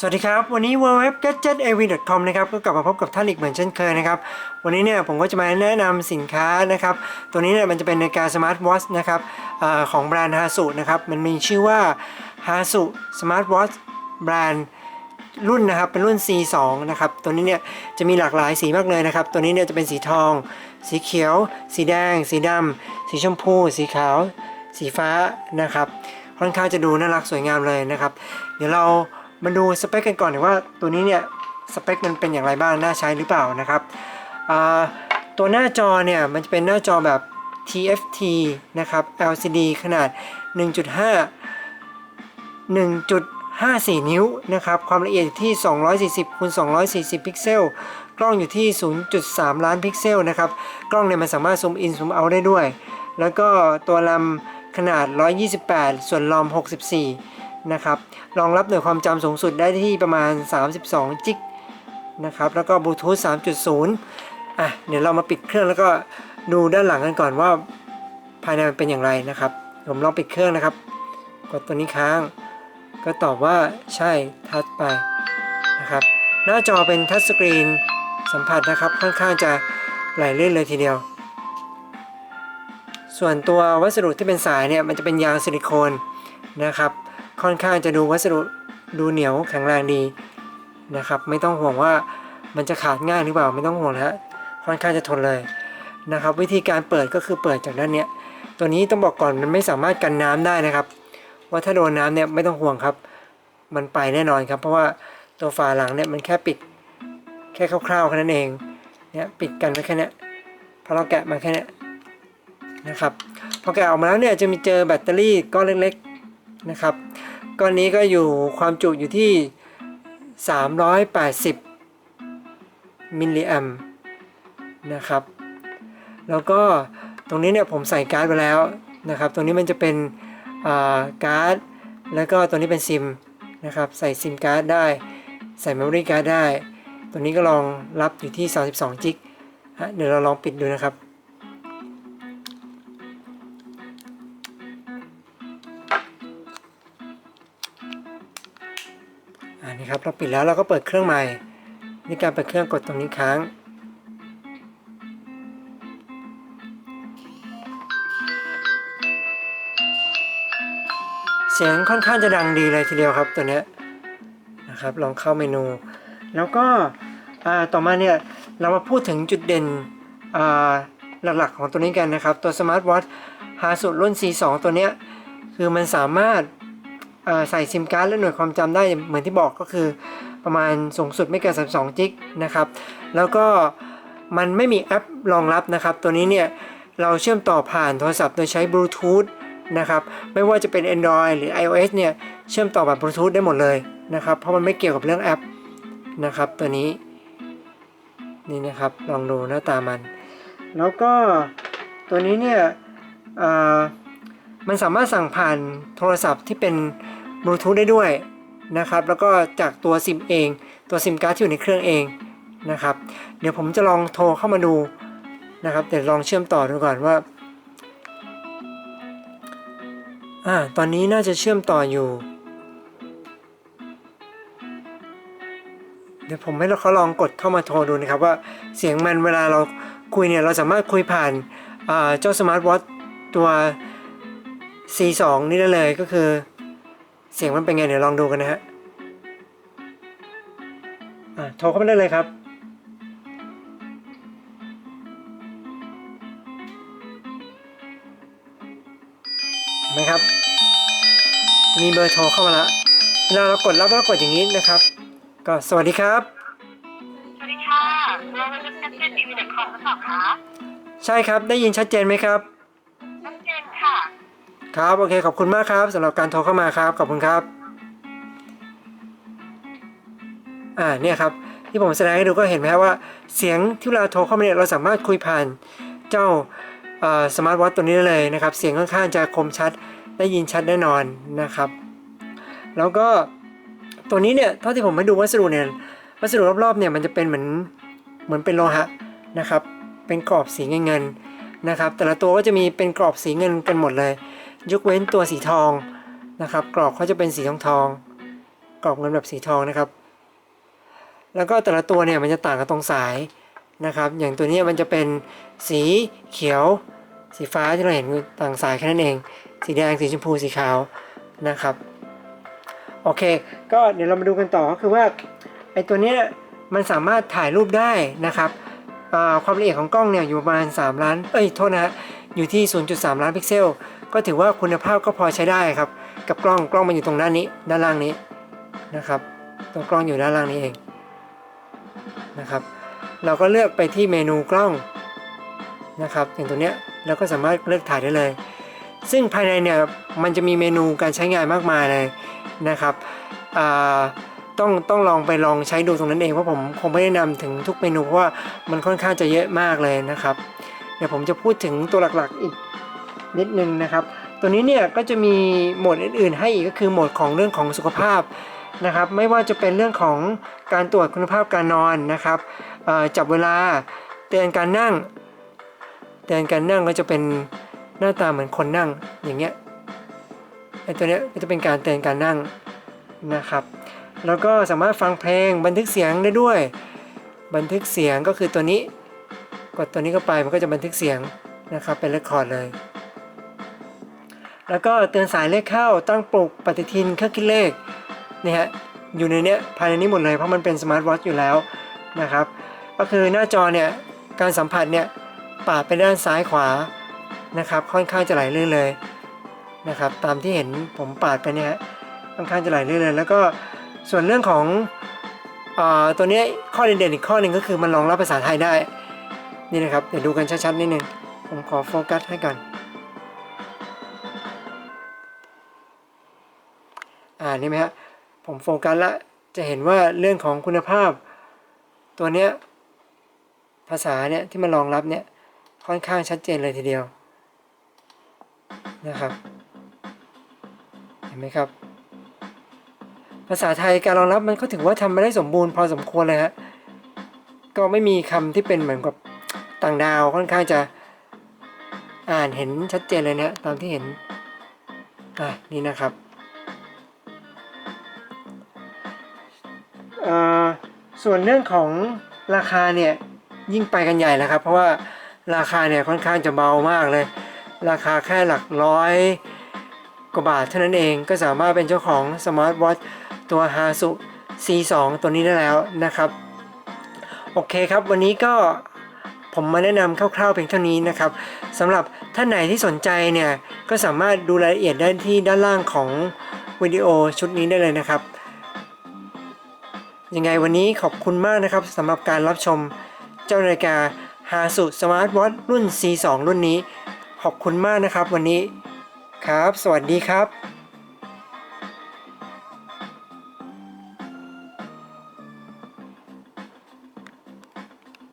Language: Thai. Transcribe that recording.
สวัสดีครับ วันนี้ w w w g a d g e t a v c o m นะครับก็กลับมาพบกับท่านอีกเหมือนเช่นเคยนะครับวันนี้เนี่ยผมก็จะมาแนะนำสินค้านะครับตัวนี้เนี่ยมันจะเป็นนาฬิกาสมาร์ทวอชนะครับอของแบรนด์ฮาสุนะครับมันมีชื่อว่าฮาสุสมาร์ทวอชแบรนด์รุ่นนะครับเป็นรุ่น C2 นะครับตัวนี้เนี่ยจะมีหลากหลายสีมากเลยนะครับ ตัวนี้เนี่ยจะเป็นสีทอง สีเขียว สีแดง สีดำสีชมพู สีขาว สีฟ้านะครับค่อนข้างจะดูน่ารักสวยงามเลยนะครับ เดี๋ยวเรา มาดูสเปคกันก่อนดีว่าตัวนี้เนี่ยสเปคมันเป็นอย่างไรบ้างน่าใช้หรือเปล่านะครับตัวหน้าจอเนี่ยมันจะเป็นหน้าจอแบบ TFT นะครับ LCD ขนาด 1.5 1.54 นิ้วนะครับความละเอียดที่ 240คูณ240 พิกเซล กล้องอยู่ที่ 0.3 ล้านพิกเซลนะครับกล้องเนี่ยมันสามารถซูมอินซูมเอาได้ด้วย แล้วก็ตัวลำขนาด 128 ส่วนลอม 64 นะครับรองรับหน่วยความจำสูงสุดได้ที่ประมาณ 32 จิกนะครับแล้วก็บลูทูธ3.0อะเดี๋ยวเรามาปิดเครื่องแล้วก็ดูด้านหลังกันก่อนว่าภายในมันเป็นอย่างไรนะครับ ผมลองปิดเครื่องนะครับ กดตัวนี้ค้าง ก็ตอบว่าใช่ทัชไปนะครับ หน้าจอเป็นทัชสกรีนสัมผัสนะครับค่อนข้างจะไหลลื่นเลยทีเดียว ส่วนตัววัสดุที่เป็นสายเนี่ยมันจะเป็นยางซิลิโคนนะครับ ค่อนข้างจะดูวัสดุดูเหนียวแข็งแรงดีนะครับ ไม่ต้องห่วงว่ามันจะขาดง่ายหรือเปล่าไม่ต้องห่วงนะฮะค่อนข้างจะทนเลยนะครับ วิธีการเปิดก็คือเปิดจากด้านเนี้ยตัวนี้ต้องบอกก่อนมันไม่สามารถกันน้ำได้นะครับ ว่าถ้าโดนน้ำเนี่ยไม่ต้องห่วงครับ มันไปแน่นอนครับ เพราะว่าตัวฝาหลังเนี่ยมันแค่ปิดแค่คร่าวๆแค่นั้นเองเนี่ยปิดกันไว้แค่เนี้ยพอเราแกะมาแค่เนี้ยนะครับพอแกะออกมาแล้วเนี่ยจะมีเจอแบตเตอรี่ก้อนเล็กๆนะครับ ก้อนนี้ก็อยู่ความจุอยู่ที่ 380 มิลลิแอมนะครับ แล้วก็ตรงนี้เนี่ยผมใส่การ์ดไปแล้วนะครับ ตรงนี้มันจะเป็นาการ์ด แล้วก็ตัวนี้เป็นซิมนะครับ ใส่ซิมการ์ดได้ ใส่เมมโมรี่การ์ดได้ ตัวนี้ก็ลองรับอยู่ที่ 32 จิก เดี๋ยวเราลองปิดดูนะครับ นนี้ครับเราปิดแล้วเราก็เปิดเครื่องใหม่ในการเปิดเครื่องกดตรงนี้ค้าง เสียงค่อนข้างจะดังดีเลยทีเดียวครับตัวเนี้ยนะครับลองเข้าเมนู แล้วก็ต่อมาเนี่ยเรามาพูดถึงจุดเด่นหลักๆของตัวนี้กันนะครับ ตัวสมาร์ทวอทหาสุดรุ่น C2 ตัวเนี้ยคือมันสามารถ ใส่ซิมการ์ดและหน่วยความจำได้เหมือนที่บอกก็คือ ประมาณสูงสุดไม่เกิน 32 จิกนะครับ แล้วก็มันไม่มีแอปรองรับนะครับ ตัวนี้เนี่ยเราเชื่อมต่อผ่านโทรศัพท์โดยใช้บลูทูธนะครับ ไม่ว่าจะเป็น Android หรือ iOS เนี่ยเชื่อมต่อแบบบลูทูธได้หมดเลยนะครับ เพราะมันไม่เกี่ยวกับเรื่องแอปนะครับตัวนี้นี่นะครับลองดูหน้าตามัน แล้วก็ตัวนี้เนี่ยมันสามารถสั่งผ่านโทรศัพท์ที่เป็น บลูทูธได้ด้วยนะครับ แล้วก็จากตัวซิมเอง ตัวซิมการ์ดที่อยู่ในเครื่องเองนะครับ เดี๋ยวผมจะลองโทรเข้ามาดูนะครับเดี๋ยวลองเชื่อมต่อดูก่อนว่าอ่าตอนนี้น่าจะเชื่อมต่ออยู่ เดี๋ยวผมให้เขาลองกดเข้ามาโทรดูนะครับว่าเสียงมันเวลาเราคุยเนี่ยเราสามารถคุยผ่านอ่าเจ้าสมาร์ทวอทตัว C2 นี่ได้เลยก็คือ เสียงมันเป็นไงเดี๋ยวลองดูกันนะฮะอ่าโทรเข้ามาได้เลยครับเห็นไหมครับ มีเบอร์โทรเข้ามาแล้วเวลาเรากดรับแล้วกดอย่างนี้นะครับ ก็สวัสดีครับ สวัสดีค่ะเราเป็นแคปเจนทีวีเด็กคอมหรือเปล่าคะ ใช่ครับ ได้ยินชัดเจนไหมครับชัดเจนค่ะ ครับโอเคขอบคุณมากครับสำหรับการโทรเข้ามาครับขอบคุณครับอ่าเนี่ยครับที่ผมแสดงให้ดูก็เห็นไหมว่าเสียงที่เวลาโทรเข้ามาเนี่ยเราสามารถคุยผ่านเจ้าสมาร์ทวอทตัวนี้ได้เลยนะครับ เสียงค่อนข้างจะคมชัดได้ยินชัดแน่นอนนะครับ แล้วก็ตัวนี้เนี่ยเท่าที่ผมให้ดูวัสดุเนี่ยวัสดุรอบๆเนี่ยมันจะเป็นเหมือนเหมือนเป็นโลหะนะครับ เป็นกรอบสีเงินๆนะครับ แต่ละตัวก็จะมีเป็นกรอบสีเงินกันหมดเลย ยกเว้นตัวสีทองนะครับ กรอบเขาจะเป็นสีทองทองกรอบเงินแบบสีทองนะครับ แล้วก็แต่ละตัวเนี่ยมันจะต่างกันตรงสายนะครับ อย่างตัวนี้มันจะเป็นสีเขียว สีฟ้าที่เราเห็นต่างสายแค่นั้นเอง สีแดงสีชมพูสีขาวนะครับโอเค ก็เดี๋ยวเรามาดูกันต่อก็คือว่าไอ้ตัวนี้มันสามารถถ่ายรูปได้นะครับความละเอียดของกล้องเนี่ยอยู่ประมาณ 3 ล้าน เอ้ยโทษนะฮะอยู่ที่ 0.3 ล้านพิกเซล ก็ถือว่าคุณภาพก็พอใช้ได้ครับ กับกล้องกล้องมันอยู่ตรงด้านนี้ ด้านล่างนี้นะครับตัวกล้องอยู่ด้านล่างนี้เองนะครับ เราก็เลือกไปที่เมนูกล้องนะครับ อย่างตัวเนี้ยเราก็สามารถเลือกถ่ายได้เลย ซึ่งภายในเนี่ยมันจะมีเมนูการใช้งานมากมายเลยนะครับต้องต้องลองไปลองใช้ดูตรงนั้นเองเพราะผมคงไม่ได้นำถึงทุกเมนูเพราะว่ามันค่อนข้างจะเยอะมากเลยนะครับ เดี๋ยวผมจะพูดถึงตัวหลักๆอีก นิดนึงนะครับ ตัวนี้เนี่ยก็จะมีโหมดอื่น ๆ ให้อีกก็คือโหมดของเรื่องของสุขภาพนะครับ ไม่ว่าจะเป็นเรื่องของการตรวจคุณภาพการนอนนะครับจับเวลาเตือนการนั่ง เตือนการนั่งก็จะเป็นหน้าตาเหมือนคนนั่งอย่างเงี้ยไอตัวเนี้ยก็จะเป็นการเตือนการนั่งนะครับ แล้วก็สามารถฟังเพลงบันทึกเสียงได้ด้วย บันทึกเสียงก็คือตัวนี้ กดตัวนี้เข้าไปมันก็จะบันทึกเสียงนะครับเป็นเรคคอร์ดเลย แล้วก็เตือนสายเลขเข้าตั้งปลุกปฏิทินเครื่องคิดเลขนี่ฮะอยู่ในเนี้ยภายในนี้หมดเลยเพราะมันเป็นสมาร์ทวอทอยู่แล้วนะครับ ก็คือหน้าจอเนี่ยการสัมผัสเนี่ยปาดไปด้านซ้ายขวานะครับ ค่อนข้างจะไหลลื่นเลยนะครับ ตามที่เห็นผมปาดไปเนี่ยฮะค่อนข้างจะไหลลื่นเลย แล้วก็ส่วนเรื่องของอาตัวเนี้ยข้อเด่นๆอีกข้อหนึ่งก็คือมันรองรับภาษาไทยได้นี่นะครับเดี๋ยวดูกันชัดๆนิดนึงผมขอโฟกัสให้ก่อน อ่านี่ไหมฮะผมโฟกัสละจะเห็นว่าเรื่องของคุณภาพ ตัวเนี้ยภาษาเนี่ยที่มันรองรับเนี่ยค่อนข้างชัดเจนเลยทีเดียวนะครับเห็นไหมครับ ภาษาไทยการรองรับมันก็ถือว่าทำมาได้สมบูรณ์พอสมควรเลยฮะก็ไม่มีคำที่เป็นเหมือนกับต่างดาวค่อนข้างจะอ่านเห็นชัดเจนเลยเนี่ยตามที่เห็นอะนี่นะครับ ส่วนเรื่องของราคาเนี่ยยิ่งไปกันใหญ่แล้วครับ เพราะว่าราคาเนี่ยค่อนข้างจะเบามากเลย ราคาแค่หลักร้อยกว่าบาทเท่านั้นเองก็สามารถเป็นเจ้าของสมาร์ทวอทตัว Hasu C2 ตัวนี้ได้แล้วนะครับ โอเคครับวันนี้ก็ผมมาแนะนำคร่าวๆเพียงเท่านี้นะครับสำหรับท่านไหนที่สนใจเนี่ยก็สามารถดูรายละเอียดได้ที่ด้านล่างของวิดีโอชุดนี้ได้เลยนะครับ ยังไงวันนี้ขอบคุณมากนะครับสำหรับการรับชมเจ้านาฬิกาฮาสุสมาร์ทวอทรุ่น C2 รุ่นนี้ ขอบคุณมากนะครับวันนี้ครับ สวัสดีครับ